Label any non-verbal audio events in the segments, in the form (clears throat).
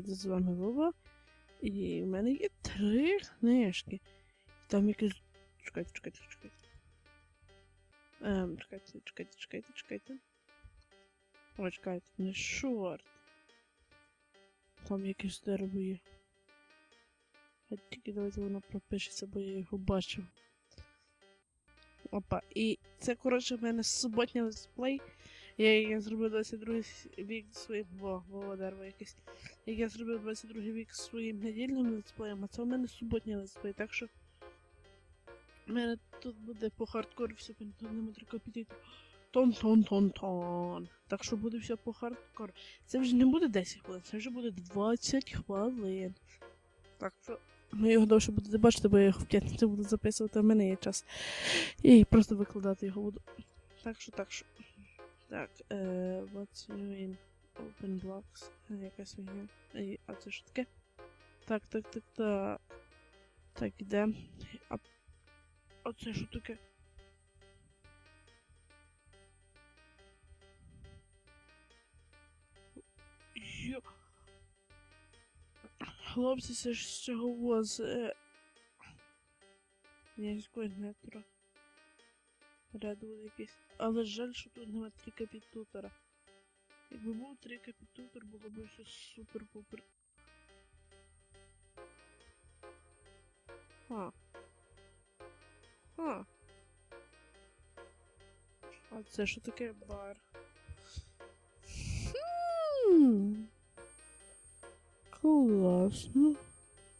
Привіт, з вами Вова. І в мене є три книжки. Там якісь. Чекайте, чекайте, чекайте. Ем, чекайте, чекайте, чекайте, чекайте. О, чекайте, не шорт. Там якесь дерево є. А тільки давайте воно пропишеться, бо я його бачив. Опа, і це, коротше, в мене суботній летсплей. Я, я зробив 22 вік своїм. Во, во, дерево якесь. Як я зробив 22 вік своїм недільним летсплеєм, а це у мене суботній летсплей, так що. У мене тут буде по хардкору все пентонному трикопітити. Тон-тон-тон-тон. Так що буде все по хардкору. Це вже не буде 10 хвилин, це вже буде 20 хвилин. Так що ви його довше будете бачити, бо я його в п'ятницю буду записувати, а в мене є час. І просто викладати його буду. Так що, так що. Так, е, what's new in Open Blocks? Е, Якась фігня. А це що таке? Так, так, так, так. Так, іде. А, а це що таке? Йо. Хлопці, це ж з цього воз. Е... Князького нетра. Редвуд якийсь. Але жаль, що тут нема трикапітутора. Якби був трикапітутор, було б все супер-пупер. Ха. Ха. А це що таке бар? Хм. Класно.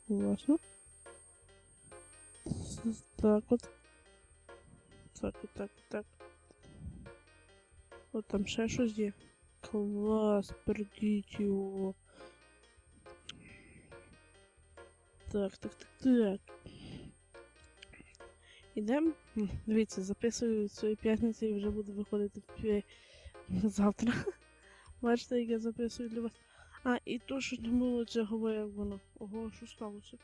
Класно. Так от. Так, от, так, так. От там ще щось є. Клас, пердіть його. Так, так, так, так. Ідем. М, Дивіться, записую цієї п'ятниці і вже буду виходити завтра. (laughs) Бачите, як я записую для вас. А, і то, що не було цього, як воно. Ого, що сталося?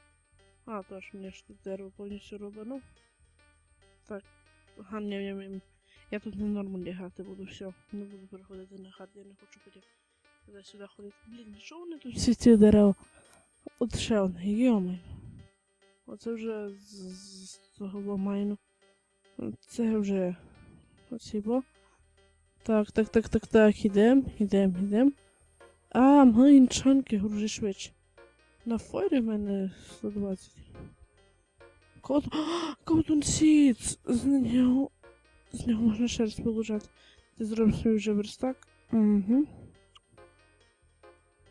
А, то ж мені ж тут дерево повністю робано. Так. Ага, ні, ні, ні. Я тут не нормально грати буду, все. Не буду переходити на хат, я не хочу потім туди-сюди ходити. Блін, що вони тут всі ці дерева? От ще одне, йомай. Оце вже з, з, з того майну. Це вже оці бо. Так, так, так, так, так, ідем, ідем, ідем. А, майнчанки, гружи швидше. На форі в мене 120. Котун (gasps) Сіц! З нього... З нього можна шерсть вилужати. Ти зробив свій вже верстак? Угу.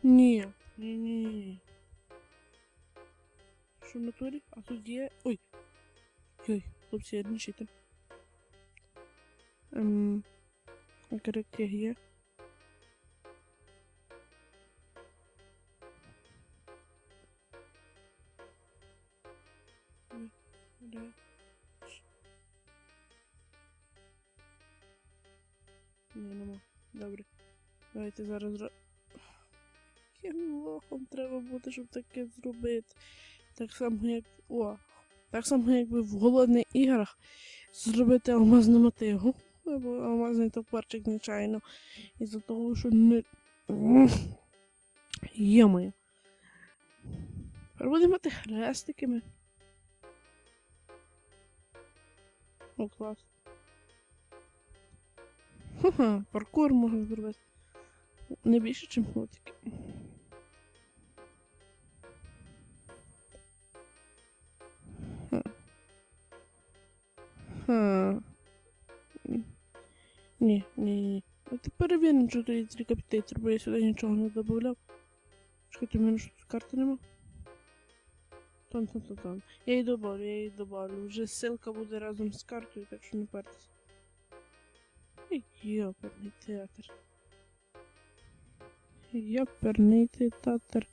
Ні. Ні, ні, ні. Що в натурі? А тут є. Ой. Ой, хлопці, я не читаю. Ем. А корректив є. Де? Ні, нема. Добре. Давайте зараз. Яким лохом треба бути, щоб таке зробити. Так само, як. О! Так само, якби в голодних іграх зробити алмазну мотигу. Або алмазний топорчик, нечайно. Із-за того, що не. Є-моє. Тепер будемо мати хрестиками. О, клас. Ха-ха, паркур можна зробити. Не більше, ніж мотики. Ха. Ні, ні, ні. А ти перевіримо, що тут є трикапітейтер, бо я сюди нічого не додавав. Чекайте, у мене що карти нема? Тон. Я її добавлю, я її добавлю. Вже ссылка буде разом з картою, так що не партесь. Йоперний театр. Йоперний театр.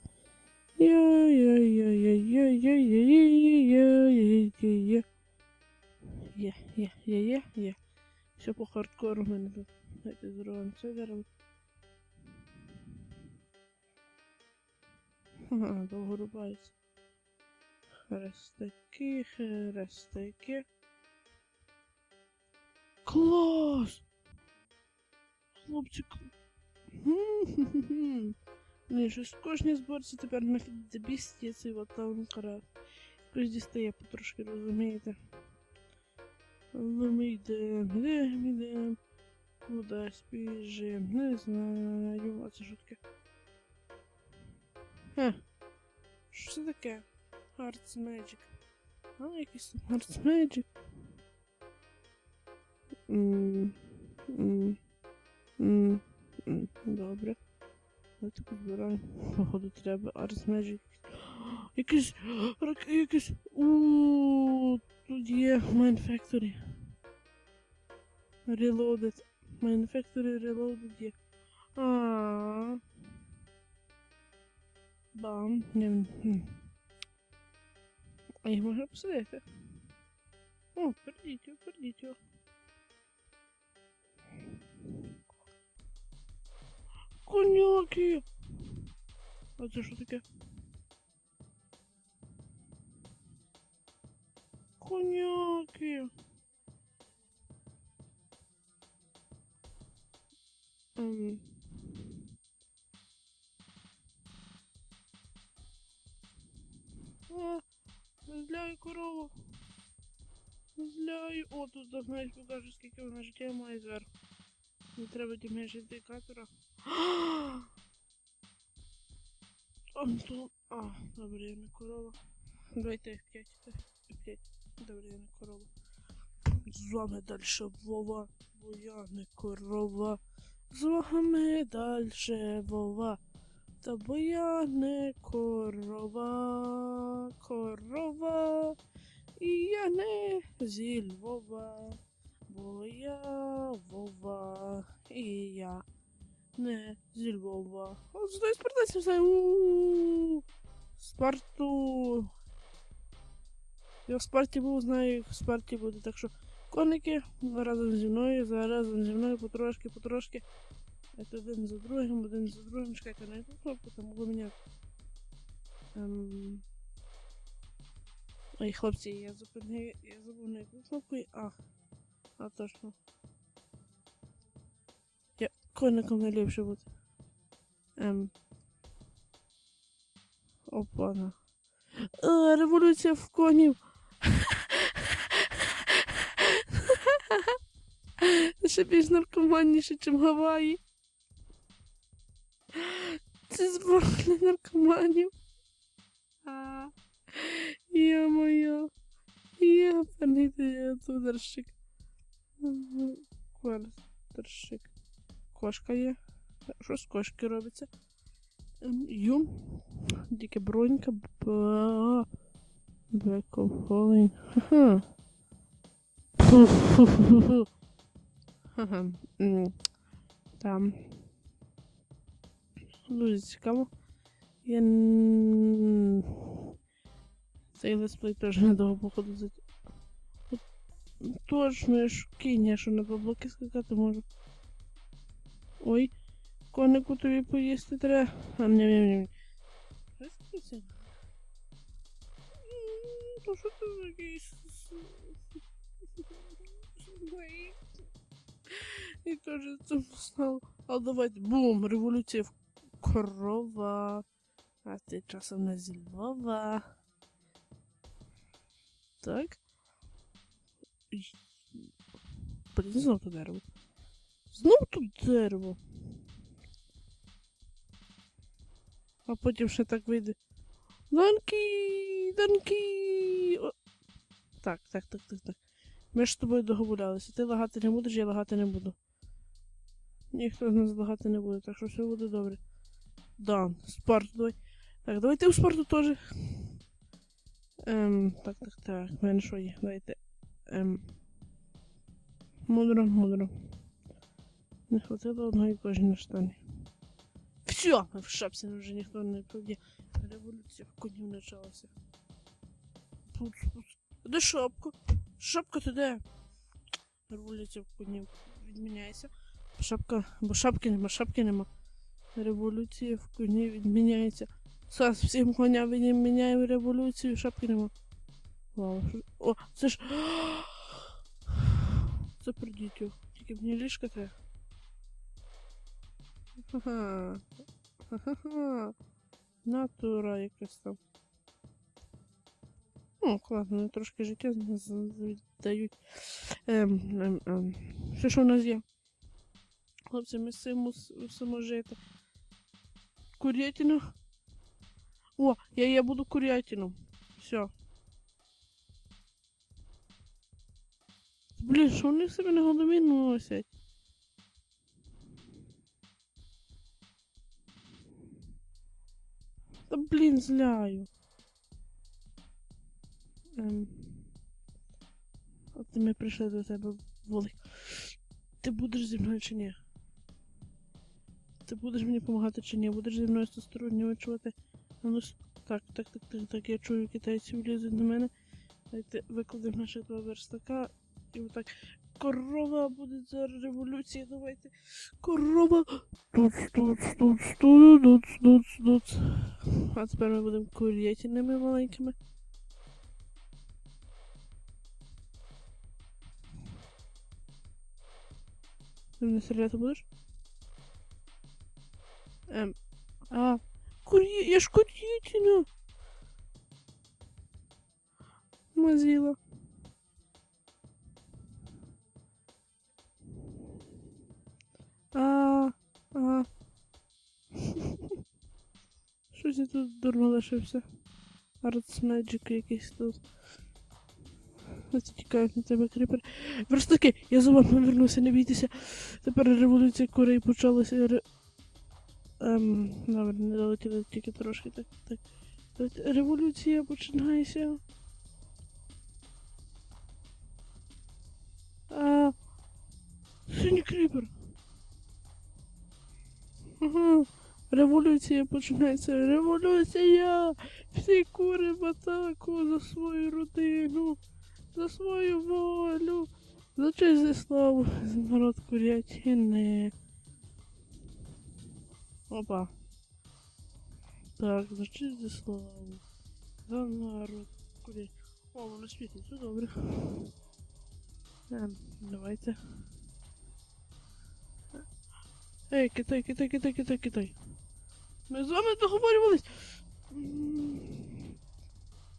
Є-є-є-є-є-є-є-є-є-є-є. Є, є, є, є, є. Все по хардкору в мене тут. Давайте зробимо це дерево. Ага, довго рубається. Хрестики, хрестики. Клас! Хлопчик. М-м-м. Ні, щось в кожній зборці тепер на фідебіст є цей от таункара. Якось дістає потрошки, розумієте? Але ми йдемо, йдемо, йдемо. Кудись біжимо, не знаю. А це що таке? Ха. Що це таке? Hearts Magic. А, якийсь там Hearts Magic. М, м, м, м, Добре. Давайте підбираємо. Походу треба Arts Magic. Якийсь. Якийсь. Ууу, тут є Mine Factory. Reloaded. Mine Factory Reloaded є. А. Бам. Не. А їх можна посадити. О, пердіть, його, пердіть. його. Коняки! А це що таке? Коняки! Ем. Тут знаєш, покажу, скільки вона життя має зверху. Не треба дімеш індикатора. (gasps) Антон. А, добре, я не корова. Давайте F5. F5. Добре, я не корова. З вами дальше Вова, бо я не корова. З вами дальше Вова. Та бо я не корова, корова, і я не зі Львова, бо я Вова, і я не зі Львова. От здай спартанців знаю. У-у-у. Спарту. Я в Спарті був, знаю, як в Спарті буде. Так що коники разом зі мною, зараз разом зі мною потрошки, потрошки. Это один за другим, один за другим. Чекайте, на яку кнопку там у мене. Ем... Ой, хлопці, я зупинив, я забув на яку кнопку. і- А, а точно. Я коником найліпше бути. Ем. Опана. А, революція в конів. Ще більш наркоманніше, ніж Гаваї. Це збор для наркоманів. А, я моя. Я паніти тудерщик. Квартерщик. Кошка є. Що з кошки робиться? Ем, Юм. Діке бронька. Of falling. Ха-ха. Ха-ха. Там. Дуже цікаво. Я... Цей летсплей теж недовго походу за... Точно, я ж кінь, що на баблоки скакати можу. Ой, конику тобі поїсти треба. А, ням ням ням Розкрийся. То що ти Ой. І теж це стало. А давайте, бум, революція в корова. А ти часом не зі Львова. Так. Блін, знов тут дерево. Знов тут дерево. А потім ще так вийде. Данкі! Данкі! О. Так, так, так, так, так. Ми ж з тобою договорилися. Ти лагати не будеш, я лагати не буду. Ніхто з нас лагати не буде, так що все буде добре. Дан, спорту давай. Так, давайте у спорту теж. Ем, так, так, так. В? Давайте. Ем. Мудро, мудро. Не хватило одної кожної на штані. Все, в шапці вже ніхто не проб'є. Революція в конів почалася. Пуц, пуц. Де шапка? Шапка ти де? Революція в конів відміняється. Шапка, бо шапки нема, шапки нема. Революція в коні відміняється. Зараз всім коня відміняємо революцію, шапки нема. Вау, що... О, це ж. (gasps) Це придітю. Тільки мені ліжка треба. Ха-ха. Натура якась там. Ну, класно, вони трошки життя віддають. Ем, ем, ем. Що ж у нас є? Хлопці, ми мусимо жити. Курятину. О, я, я буду курятину. Все. Блін, що вони себе на голові носять? Та блін, зляю. Ем. От ми прийшли до тебе, Волик. Ти будеш зі мною чи ні? Ти будеш мені допомагати чи ні? Будеш зі мною сторонньо відчувати? Ну так, так, так, так, так, я чую, китайці влізуть до мене. Давайте викладемо наших два верстака. І отак. Корова буде за революції, давайте. Корова. Туц, туц, туц, туц, туц, туц. А тепер ми будемо курятинами маленькими. Ти мене стріляти будеш? Ж курятина. Мазіла. А, а. (laughs) Щось я тут дурно лишився. Arts Magic якийсь тут. Ось тікають на тебе кріпер. Верстаки, я за вами повернуся, не бійтеся. Тепер революція Кореї почалася. Ем, добре, не долетіли тільки трошки, так, так. Давайте, Революція починається. А, синій кріпер. Ага. Революція починається. Революція! Всі кури в атаку за свою родину, за свою волю, за честь і славу, за народ курятини. Опа. Так, за честь і славу. За народ курятини. О, воно світить, все добре. Ем, давайте. Ей, Китай, Китай, Китай, Китай, Китай. Ми з вами договорювались.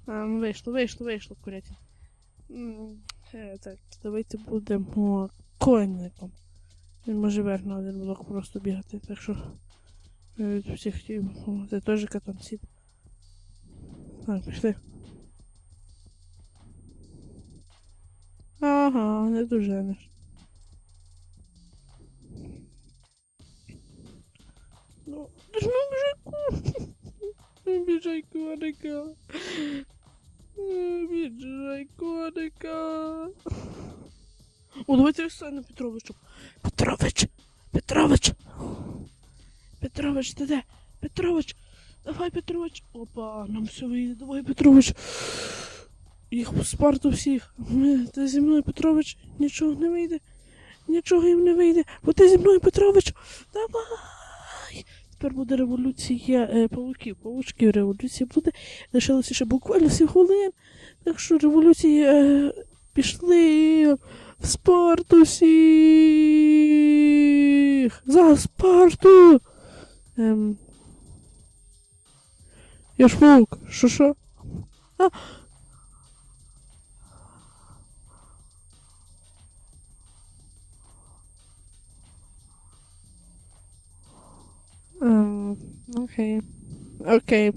А, ну вийшло, вийшло, вийшло, курятин. М, Е, так, давайте будемо конником. Він може вверх на один блок просто бігати, так що від всіх хотів. Це теж катан сід. Так, пішли. Ага, не доженеш. Ну, ти ж ну мужику. Біжай коника. Біжай коника. О, давайте Оксану Петровичу. Петрович! Петрович! Петрович, ти де? Петрович! Давай, Петрович! Опа, нам все вийде. Давай, Петрович! Їх Спарту всіх. Ти зі мною, Петрович, нічого не вийде. Нічого їм не вийде. Бо ти зі мною, Петрович! Давай! Тепер буде революція е, павуків. Павучків революція буде. Лишилося ще буквально 7 хвилин. Так що революція е, пішли в Спарту всіх! За Спарту! Ем... Я ж вовк, що що? А, Ем, Окей. Окей.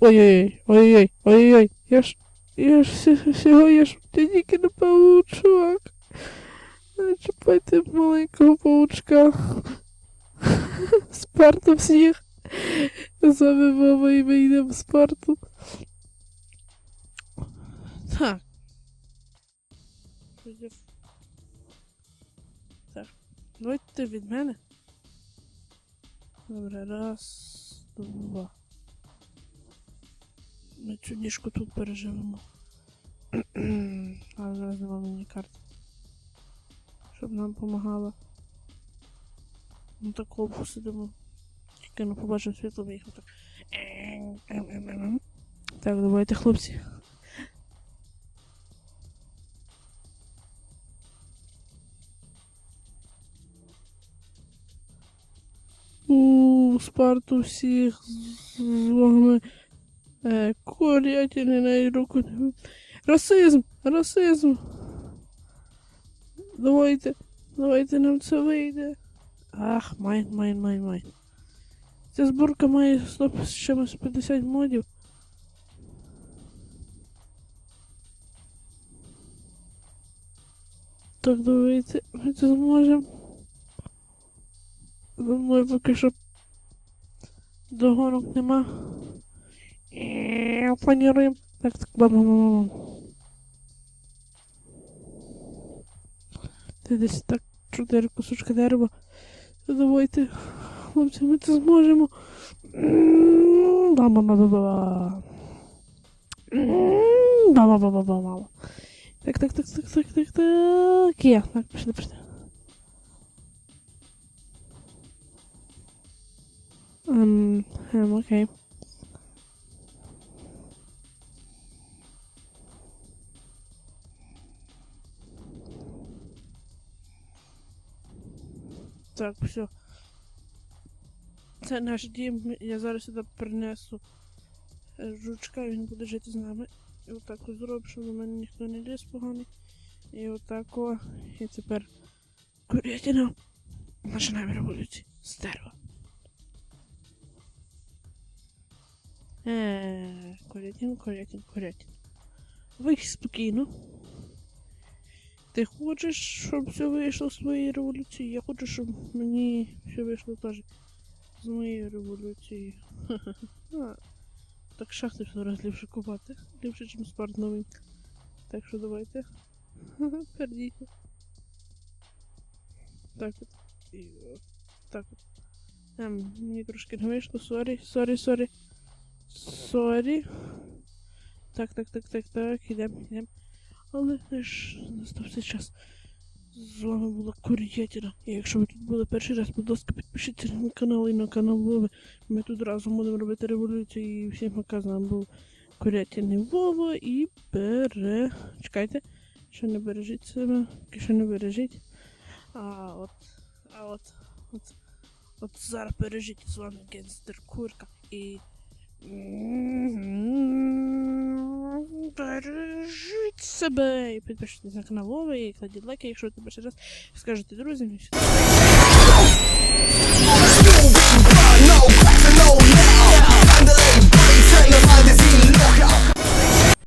Ой-ой-ой, ой-ой-ой, ой-ой-ой. Я ж. Я ж всі- всього я ж тільки не паучок. Не чіпайте маленького паучка. Спарту всіх. З мама і ми йдемо в Спарту. Так. Так. Давайте від мене. Добре, раз, два. Ми цю ніжку тут переживемо. (clears throat) А зараз нема мені карти. Щоб нам допомагала. Ну такого посидимо. Тільки не побачимо світло, виїхав так. Так, давайте, хлопці. У Спарту всіх з вами. Е, Курятини на руку. Расизм! Расизм! Давайте, давайте нам це вийде. Ах, майн, майн, майн, майн. Ця зборка має 100 з чимось 50 модів. Так, давайте, ми це зможемо. Мною поки що догонок нема. Планіруємо. Так, так, бам бам бам Ти десь так чотири кусочки дерева. Давайте, хлопці, ми це зможемо. Так, так, так, так, так, так, так. Є, так, пішли, пішли. Ем, ем окей. Так, все. Це наш дім. Я зараз сюди принесу е, жучка, він буде жити з нами. І отак ось зроблю, щоб до мене ніхто не ліз поганий. І отак о. І тепер курятина. Починаємо революцію. Стерва. Е, курятин, курятин, курятин. Вийшли спокійно. Ти хочеш, щоб все вийшло з твоєї революції? Я хочу, щоб мені все вийшло теж з моєї революції. (laughs) А, Так шахти все раз ліпше купати. Ліпше, ніж спарт новий. Так що давайте. (laughs) Пердіть. Так от. Так от. Ем, мені трошки не вийшло, сорі, сорі, сорі. Сорі. Так, так, так, так, так, ідем, ідем. Але ж настався час. З вами була Курятіна. І якщо ви тут були перший раз, будь ласка, підпишіться на канал і на канал Вови. Ми тут разом будемо робити революцію і всім пока з нами був Курятіний Вова і бере. Чекайте, ще не бережіть себе, ще не бережіть. А от, а от, от, от зараз бережіть з вами Генстер Курка і. Бережіть себе і підпишіться на канал Вови і кладіть лайки, якщо ви перший раз скажете друзям. і все. No, no, no, now. Mandalay, body, turn your